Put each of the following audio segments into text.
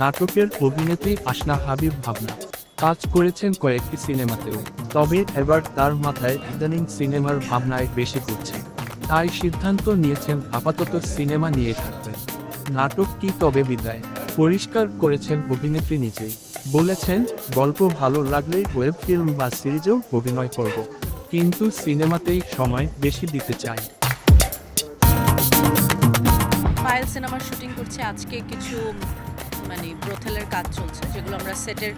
নাটকের অভিনেত্রী আসনা হাবিব ভাবনা। কাজ করেছেন কয়েকটি সিনেমাতেও, তবে এবার তার মাথায় ইদানিং সিনেমার ভাবনায় বেশি ঘুরছে তাই সিদ্ধান্ত নিয়েছেন আপাতত সিনেমা নিয়ে থাকবেন নাটক কি তবে বিদায়? পরিষ্কার করেছেন অভিনেত্রী নিজেই। বলেছেন, গল্প ভালো লাগলে ওয়েব ফিল্ম বা সিরিজেও অভিনয় করব। কিন্তু সিনেমাতেই সময় বেশি দিতে চাই। পায়েল সিনেমার শুটিং করছে আজকে কিছু মানে ব্রোথেলের কাজ চলছে, যেগুলো আমরা সেটের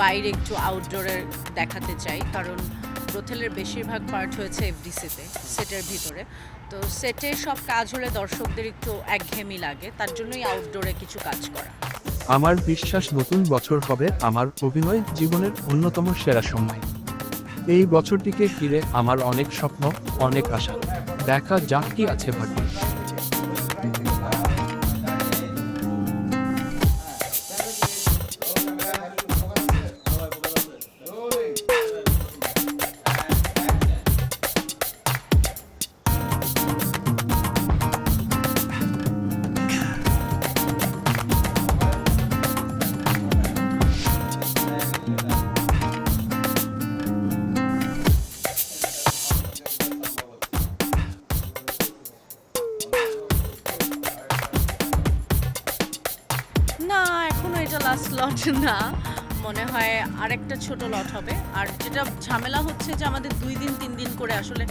বাইরে একটু আউটডোরের দেখাতে চাই। কারণ ব্রোথেলের বেশিরভাগ পার্ট হয়েছে এফডিসিতে সেটের ভিতরে। তো সেটে সব কাজ হলে দর্শকদের একটু একঘেয়েমি লাগে, তার জন্যই আউটডোরে কিছু কাজ করা। আমার বিশ্বাস নতুন বছর হবে আমার অভিনয় জীবনের অন্যতম সেরা সময়। এই বছরটিকে ঘিরে আমার অনেক স্বপ্ন, অনেক আশা। দেখা যাক কি আছে ভাগ্যে। এটা লাস্ট লট না, মনে হয় আরেকটা ছোট লট হবে। আর যেটা ঝামেলা হচ্ছে যে আমাদের দুই দিন, তিন দিন করে আসলে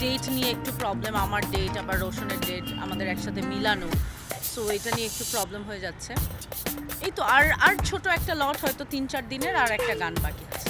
ডেট নিয়ে একটু প্রবলেম আমার ডেট আবার রোশনের ডেট আমাদের একসাথে মিলানো। সো এটা নিয়ে একটু প্রবলেম হয়ে যাচ্ছে। এই তো, আর আর ছোট একটা লট হয়তো তিন, চার দিনের, আর একটা গান বাকি আছে।